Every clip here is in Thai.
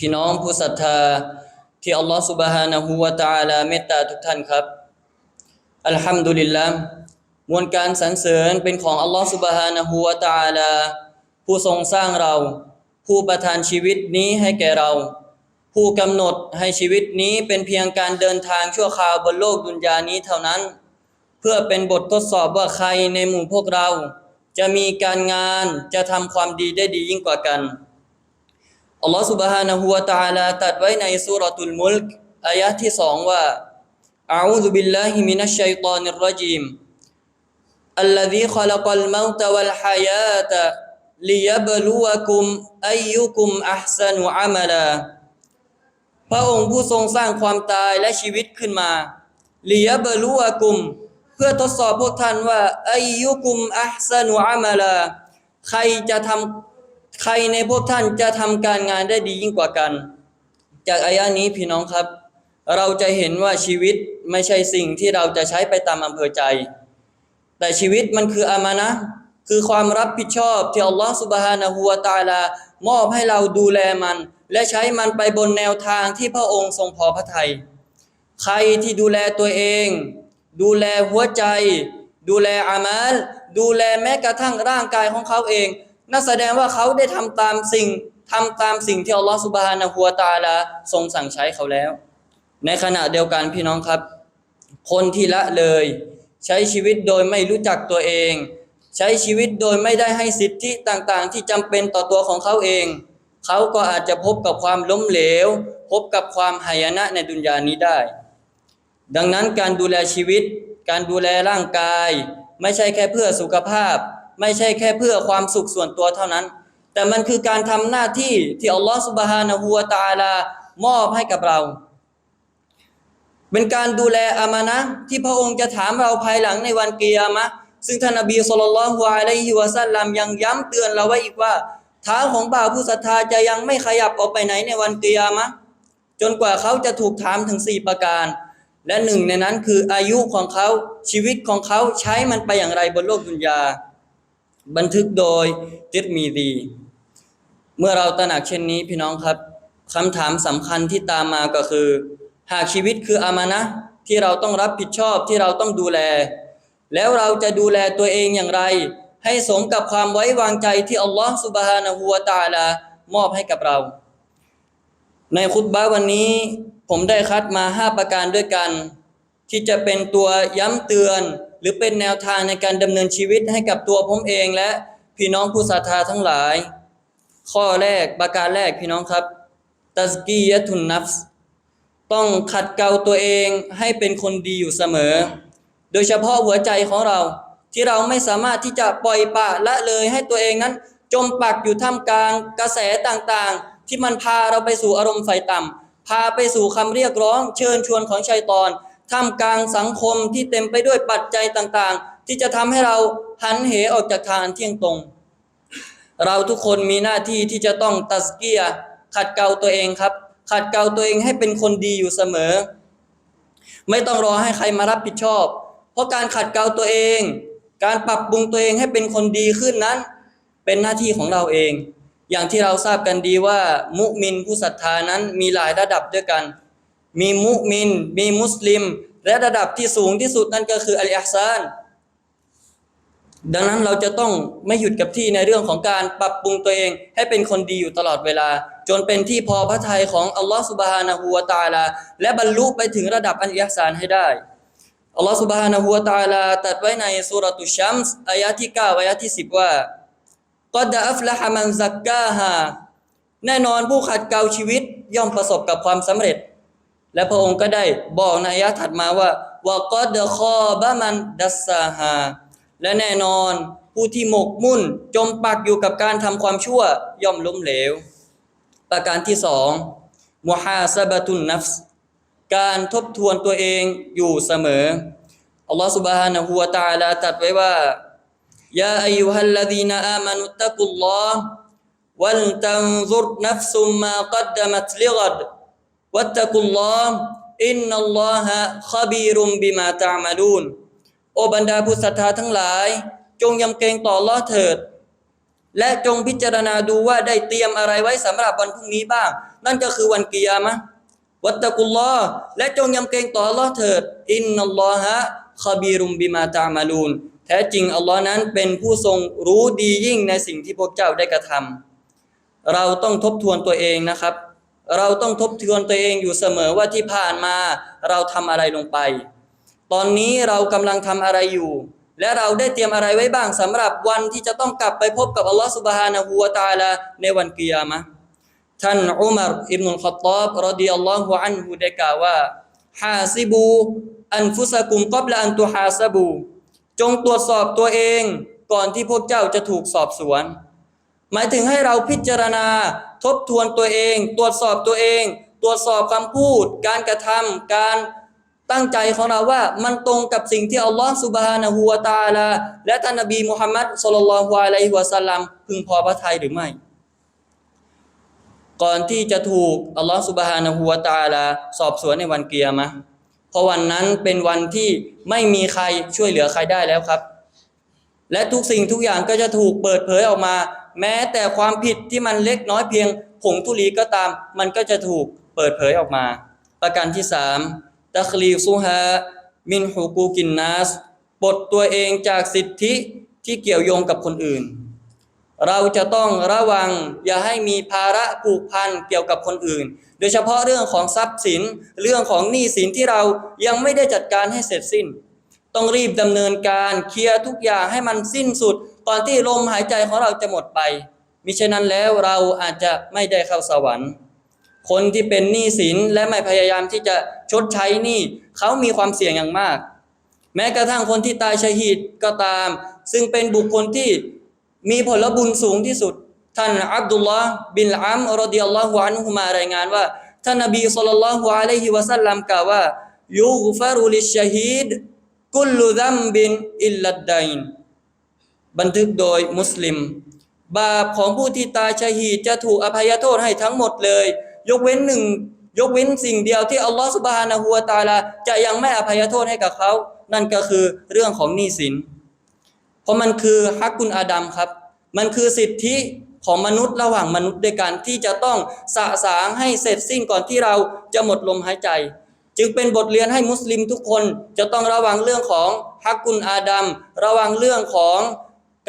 พี่น้องผู้ศรัทธาที่อัลลอฮฺสุบฮานะฮูวะตาลาเมตตาทุกท่านครับ อัลฮัมดุลิลละมวลการสรรเสริญเป็นของอัลลอฮฺสุบฮานะฮูวะตาลา ผู้ทรงสร้างเรา ผู้ประทานชีวิตนี้ให้แก่เรา ผู้กำหนดให้ชีวิตนี้เป็นเพียงการเดินทางชั่วคราวบนโลกดุนยานี้เท่านั้น เพื่อเป็นบททดสอบว่าใครในหมู่พวกเรา จะมีการงานจะทำความดีได้ดียิ่งกว่ากัน อัลลอฮฺ سبحانه และ تعالى ตรัดไว้ในสุรตุลมุลกอายะที่สองว่าอาอูซุบิลลาฮิมินัชชัยฏอนิรรจีม الذي خلق الموت والحياة ليبلوكم أيكم أحسن عملا พระองค์ผู้ทรงสร้างความตายและชีวิตขึ้นมาลียบลูวะกุม เพื่อทดสอบพวกท่านว่าอายุกุมอัพซานุอามาลาใครจะทำ ใครในพวกท่านจะทำการงานได้ดียิ่งกว่ากัน จากอายะนี้พี่น้องครับ เราจะเห็นว่าชีวิตไม่ใช่สิ่งที่เราจะใช้ไปตามอำเภอใจ แต่ชีวิตมันคืออามานะคือความรับผิดชอบที่อัลลอฮฺสุบฮานะฮูวะตาลามอบให้เราดูแลมัน และใช้มันไปบนแนวทางที่พระองค์ทรงพอพระทัยใครที่ดูแลตัวเอง ดูแลหัวใจ ดูแลอามัลดูแลแม้กระทั่งร่างกายของเขาเอง นั่นแสดงว่าเขาได้ทำตามสิ่งทำตามสิ่งที่อัลลอฮฺสุบฮานะฮูวตาลาทรงสั่งใช้เขาแล้ว ในขณะเดียวกันพี่น้องครับ คนที่ละเลย ใช้ชีวิตโดยไม่รู้จักตัวเอง ใช้ชีวิตโดยไม่ได้ให้สิทธิต่างๆ ที่จำเป็นต่อตัวของเขาเอง เขาก็อาจจะพบกับความล้มเหลว พบกับความหายนะในดุนยานี้ได้ ดังนั้นการดูแลชีวิต การดูแลร่างกาย ไม่ใช่แค่เพื่อสุขภาพ ไม่ใช่แค่เพื่อความสุขส่วนตัวเท่านั้น แต่มันคือการทำหน้าที่ที่อัลลอฮฺสุบฮานะฮูวตาลามอบให้กับเรา เป็นการดูแลอามานะที่พระองค์จะถามเราภายหลังในวันกิยามะซึ่งท่านนบีสุลต่านลฮ์อะลัยฮิวะซัลลัมยังย้ำเตือนเราไว้อีกว่าเท้าของบ่าวผู้ศรัทธาจะยังไม่ขยับออกไปไหนในวันกิยามะจนกว่าเขาจะถูกถามถึงสี่ประการ และหนึ่งในนั้นคืออายุของเขาชีวิตของเขาใช้มันไปอย่างไรบนโลกดุนยา บันทึกโดยติรมีดี เมื่อเราตระหนักเช่นนี้พี่น้องครับคำถามสำคัญที่ตามมาก็คือ หากชีวิตคืออามานะที่เราต้องรับผิดชอบที่เราต้องดูแล แล้วเราจะดูแลตัวเองอย่างไร ให้สมกับความไว้วางใจที่อัลลอฮฺสุบฮานะฮูวะตาลามอบให้กับเรา ในคุตบะห์วันนี้ผมได้คัดมาห้าประการด้วยกัน ที่จะเป็นตัวย้ำเตือน รือเป็นแนวทางในการดำเนินชีวิตให้กับตัวผมเองและพี่น้องผู้ศรัทธาทั้งหลาย ข้อแรกประการแรกพี่น้องครับตัสกียะทุนนัฟส์ต้องขัดเกลาตัวเองให้เป็นคนดีอยู่เสมอ โดยเฉพาะหัวใจของเราที่เราไม่สามารถที่จะปล่อยปละละเลยให้ตัวเองนั้น จมปักอยู่ท่ามกลางกระแสต่างๆ ที่มันพาเราไปสู่อารมณ์ไฟต่ำพาไปสู่คำเรียกร้อง เชิญชวนของชัยตอน ท่ามกลางสังคมที่เต็มไปด้วยปัจจัยต่างๆ ที่จะทำให้เราหันเหออกจากทางเที่ยงตรง เราทุกคนมีหน้าที่ที่จะต้องตัสเกียร์ขัดเกลาตัวเองครับ ขัดเกลาตัวเองให้เป็นคนดีอยู่เสมอ ไม่ต้องรอให้ใครมารับผิดชอบ เพราะการขัดเกลาตัวเอง การปรับปรุงตัวเองให้เป็นคนดีขึ้นนั้น เป็นหน้าที่ของเราเอง อย่างที่เราทราบกันดีว่า มุมินผู้ศรัทธานั้นมีหลายระดับด้วยกัน มีมุมิน มีมุสลิม และระดับที่สูงที่สุดนั่นก็คืออัลอิฮซานดังนั้นเราจะต้องไม่หยุดกับที่ในเรื่องของการปรับปรุงตัวเอง ให้เป็นคนดีอยู่ตลอดเวลา จนเป็นที่พอพระทัยของอัลลอฮฺสุบฮานะฮูวะตาลา และบรรลุไปถึงระดับอันอิฮซานให้ได้อัลลอฮฺสุบฮานะฮูวะตาลาตรัสไว้ในสุรตุชัมส์อายะที่9อายะที่10ว่าก็ดะอัฟละฮะมันซักกาฮาแน่นอนผู้ขัดเกลาชีวิตย่อมประสบกับความสำเร็จ และพระองค์ก็ได้บอกในอายะถัดมาว่าวกอดคอบามันดัสซาฮาและแน่นอนผู้ที่หมกมุ่นจมปักอยู่กับการทำความชั่วย่อมล้มเหลว ประการที่สองมุฮาซาบะตุนนัฟส์การทบทวนตัวเองอยู่เสมออัลลอฮฺสุบฮานะฮูวะตาลาตัดไว้ว่ายาอายุฮัลลดีนาอามานุตตะกุลลอฮ์วัลตันซุรนัฟซุมมากัดดมัตลิกัด วัตตะกุลลอฮ์อินนัลลอฮะขบีรุมบิมาตะมาลูนโอบรรดาผู้ศรัทธาทั้งหลาย จงยำเกรงต่อลอเถิด และจงพิจารณาดูว่าได้เตรียมอะไรไว้สำหรับวันพรุ่งนี้บ้าง นั่นก็คือวันกิยามะวัตตะกุลลอฮ์และจงยำเกรงต่อลอเถิด อินนัลลอฮะขบีรุมบิมาตามาลูนแท้จริงอัลลอฮ์นั้นเป็นผู้ทรงรู้ดียิ่งในสิ่งที่พวกเจ้าได้กระทำเราต้องทบทวนตัวเองนะครับ เราต้องทบทวนตัวเองอยู่เสมอว่าที่ผ่านมาเราทำอะไรลงไป ตอนนี้เรากำลังทำอะไรอยู่ และเราได้เตรียมอะไรไว้บ้างสำหรับวันที่จะต้องกลับไปพบกับอัลลอฮฺสุบฮานะฮูวะตาลาในวันกิยามะท่านอุมารอิบนุลขัตตอบรดิยัลลอฮุอันฮุได้กล่าวว่าฮาซิบู อันฟุสกุมกับละอันตุฮาซบู จงตรวจสอบตัวเองก่อนที่พวกเจ้าจะถูกสอบสวน หมายถึงให้เราพิจารณา ทบทวนตัวเอง ตรวจสอบตัวเอง ตรวจสอบคำพูด การกระทำการตั้งใจของเราว่ามันตรงกับสิ่งที่อัลลอฮฺสุบฮานะฮูวะตาลา และท่านนบีมุฮัมมัดสุลลัลฮุอะลัยฮิวะสัลลัมพึงพอพระทัยหรือไม่ ก่อนที่จะถูกอัลลอฮฺสุบฮานะฮูวะตาลา สอบสวนในวันเกียร์มะเพราะวันนั้นเป็นวันที่ไม่มีใครช่วยเหลือใครได้แล้วครับ และทุกสิ่งทุกอย่างก็จะถูกเปิดเผยออกมา แม้แต่ความผิดที่มันเล็กน้อยเพียงผงทุลีก็ตาม มันก็จะถูกเปิดเผยออกมา ประการที่สามตัคลีซุฮามินฮูกูกินนัสปลดตัวเองจากสิทธิที่เกี่ยวโยงกับคนอื่น เราจะต้องระวังอย่าให้มีภาระผูกพันเกี่ยวกับคนอื่น โดยเฉพาะเรื่องของทรัพย์สินเรื่องของหนี้สินที่เรายังไม่ได้จัดการให้เสร็จสิ้น ต้องรีบดำเนินการเคลียร์ทุกอย่างให้มันสิ้นสุด ก่อนที่ลมหายใจของเราจะหมดไปมิฉะนั้นแล้วเราอาจจะไม่ได้เข้าสวรรค์ คนที่เป็นหนี้สินและไม่พยายามที่จะชดใช้หนี้เขามีความเสี่ยงอย่างมาก แม้กระทั่งคนที่ตายชะฮีดก็ตาม ซึ่งเป็นบุคคลที่มีผลบุญสูงที่สุด ท่านอับดุลลอฮ์บินอัมรดิยัลลอฮุอันฮุมารายงานว่า ท่านนบีสุลต่านละฮุอะลัยฮิวะสัลลัมกล่าวว่า ยุกฟารุลิชชะฮีดกุลลุดัมบินอิลลัดไดน บันทึกโดยมุสลิม บาปของผู้ที่ตายชะฮีดจะถูกอภัยโทษให้ทั้งหมดเลย ยกเว้นหนึ่งยกเว้นสิ่งเดียวที่อัลลอฮฺสุบฮานะฮูวะตาลาจะยังไม่อภัยโทษให้กับเขา นั่นก็คือเรื่องของหนี้สิน เพราะมันคือฮักกุลอาดัมครับ มันคือสิทธิของมนุษย์ระหว่างมนุษย์ด้วยกันที่จะต้องสะสางให้เสร็จสิ้นก่อนที่เราจะหมดลมหายใจ จึงเป็นบทเรียนให้มุสลิมทุกคนจะต้องระวังเรื่องของฮักกุลอาดัม ระวังเรื่องของ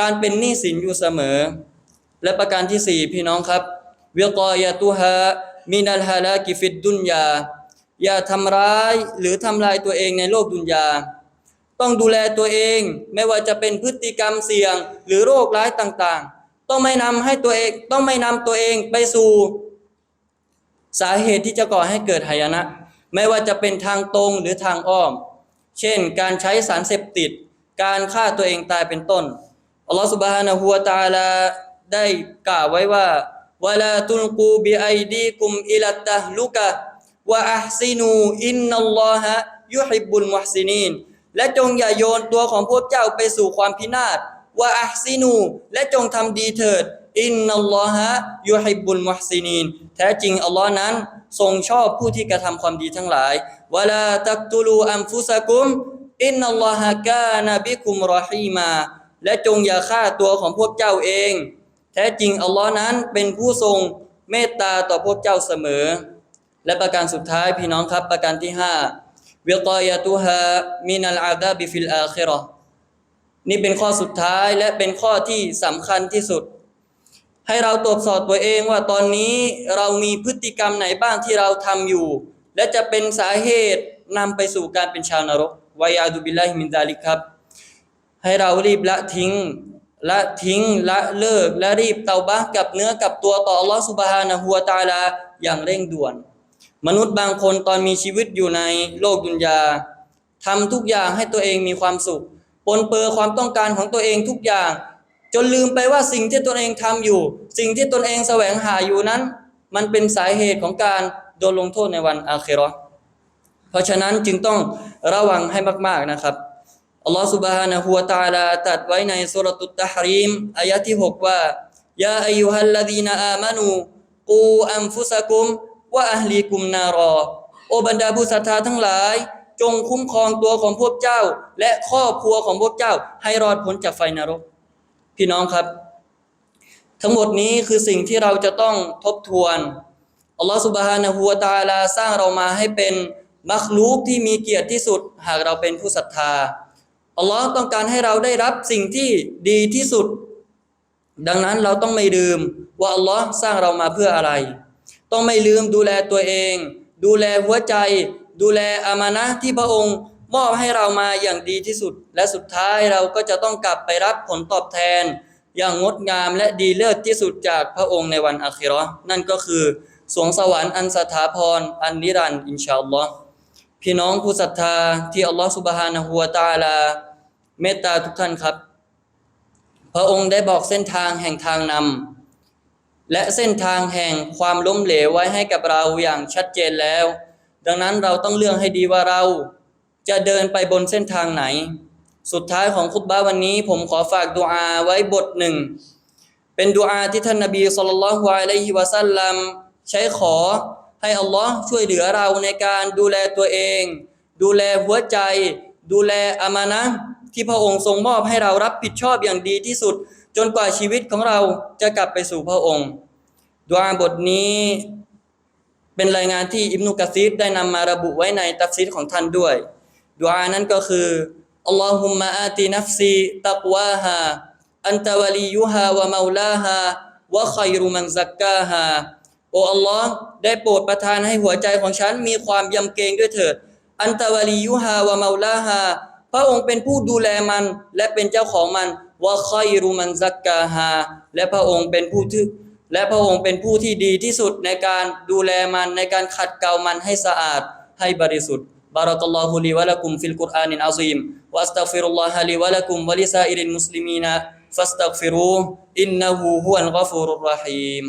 การเป็นหนี้สินอยู่เสมอ และประการที่สี่พี่น้องครับวิกอยาตุฮามินัลฮาลากิฟิดดุนยา อย่าทำร้ายหรือทำลายตัวเองในโลกดุนยา ต้องดูแลตัวเองไม่ว่าจะเป็นพฤติกรรมเสี่ยงหรือโรคร้ายต่างๆ ต้องไม่นำให้ตัวเองต้องไม่นำตัวเองไปสู่สาเหตุที่จะก่อให้เกิดหายนะ ไม่ว่าจะเป็นทางตรงหรือทางอ้อม เช่น การใช้สารเสพติด การฆ่าตัวเองตายเป็นต้น อัลลอฮฺ سبحانه และ تعالى ได้กล่าวไว้ว่าวะลาตุลกูบิไอดีกุมอิลัตตะฮลุกะวะอัพซินูอินนัลลอฮะยุฮิบบุลมุฮซินีน และจงอย่าโยนตัวของพวกเจ้าไปสู่ความพินาศวะอัพซินู และจงทำดีเถิด อินนัลลอฮะยุฮิบบุลมุฮซินีน แท้จริงอัลลอฮ์นั้น ทรงชอบผู้ที่กระทำความดีทั้งหลายวะลาตักตุลูอัมฟุสะกุม อินนัลลอฮะกานะบิคุมรอฮีมา และจงอย่าฆ่าตัวของพวกเจ้าเอง แท้จริงอัลลอฮ์นั้นเป็นผู้ทรงเมตตาต่อพวกเจ้าเสมอ และประการสุดท้ายพี่น้องครับประการที่ห้าวิกายะตุฮามินัลอาดาบิฟิลอาคิราะห์นี่เป็นข้อสุดท้ายและเป็นข้อที่สำคัญที่สุด ให้เราตรวจสอบตัวเองว่าตอนนี้เรามีพฤติกรรมไหนบ้างที่เราทำอยู่ และจะเป็นสาเหตุนำไปสู่การเป็นชาวนรกวายาดุบิลลาฮิมินซาลิกครับ ให้เรารีบละทิ้ง ละทิ้งละเลิกและรีบเตาบะห์กับเนื้อกับตัวต่ออัลลอฮฺสุบฮานะฮูวตาลาอย่างเร่งด่วน มนุษย์บางคนตอนมีชีวิตอยู่ในโลกดุนยาทำทุกอย่างให้ตัวเองมีความสุข ปนเปื้อความต้องการของตัวเองทุกอย่าง จนลืมไปว่าสิ่งที่ตนเองทำอยู่ สิ่งที่ตนเองแสวงหาอยู่นั้น มันเป็นสาเหตุของการโดนลงโทษในวันอาคิราะห์เพราะฉะนั้นจึงต้องระวังให้มาก ๆนะครับ อัลลอฮฺ سبحانه และ تعالى ตรัสไว้ในสุรตุตตะฮรีมอายะที่ 6 ว่ายาอายุฮัลลดีนอามานูกูอัมฟุสะกุมวะอัฮลีกุมนารอ โอบรรดาผู้ศรัทธาทั้งหลาย จงคุ้มครองตัวของพวกเจ้า และครอบครัวของพวกเจ้า ให้รอดพ้นจากไฟนรก พี่น้องครับ ทั้งหมดนี้คือสิ่งที่เราจะต้องทบทวน อัลลอฮฺสุบฮานะฮูวะตะอาลาสร้างเรามาให้เป็นมักลูกที่มีเกียรติที่สุด หากเราเป็นผู้ศรัทธา อัลลอฮ์ต้องการให้เราได้รับสิ่งที่ดีที่สุด ดังนั้นเราต้องไม่ลืมว่าอัลลอฮ์สร้างเรามาเพื่ออะไร ต้องไม่ลืมดูแลตัวเอง ดูแลหัวใจ ดูแลอามานะที่พระองค์มอบให้เรามาอย่างดีที่สุด และสุดท้ายเราก็จะต้องกลับไปรับผลตอบแทน อย่างงดงามและดีเลิศที่สุดจากพระองค์ในวันอาคิเราะห์นั่นก็คือสวงสวรรค์อันสถาพรอันนิรันดร์อินชาอัลลอฮ์พี่น้องผู้ศรัทธาที่อัลลอฮ์สุบฮานะฮูวะตาลา เมตตาทุกท่านครับ พระองค์ได้บอกเส้นทางแห่งทางนำและเส้นทางแห่งความล้มเหลวไว้ให้กับเราอย่างชัดเจนแล้ว ดังนั้นเราต้องเลือกให้ดีว่าเราจะเดินไปบนเส้นทางไหน สุดท้ายของคุตบะห์วันนี้ ผมขอฝากดุอาไว้บทหนึ่ง เป็นดุอาที่ท่านนบีสุลต่านละฮ์วะไลฮิวะสัลลัมใช้ขอให้อัลลอฮ์ช่วยเหลือเราในการดูแลตัวเอง ดูแลหัวใจ ดูแลอามานะ ที่พระองค์ทรงมอบให้เรารับผิดชอบอย่างดีที่สุด จนกว่าชีวิตของเราจะกลับไปสู่พระองค์ดุอาบทนี้เป็นรายงานที่อิบนุกะซีรได้นำมาระบุไว้ในตัฟซีรของท่านด้วยดุอานั้นก็คืออัลลอฮุมมะอาตินัฟซีตักวาฮาอันตะวะลียุฮาวะมาลาฮาวะขัยรุมันซักกาฮาโออัลลอฮ์ได้โปรดประทานให้หัวใจของฉันมีความยำเกรงด้วยเถิด อันตะวะลียุฮาวะมาลาฮา พระองค์เป็นผู้ดูแลมันและเป็นเจ้าของมันวะขัยรุมันซักกาฮาและพระองค์เป็นผู้ที่และพระองค์เป็นผู้ที่ดีที่สุดในการดูแลมันในการขัดเกลามันให้สะอาดให้บริสุทธิ์ بارك الله لي ولكم في القرآن العظيم وأستغفر الله لي ولكم ولسائر المسلمين فاستغفروه إنه هو الغفور الرحيم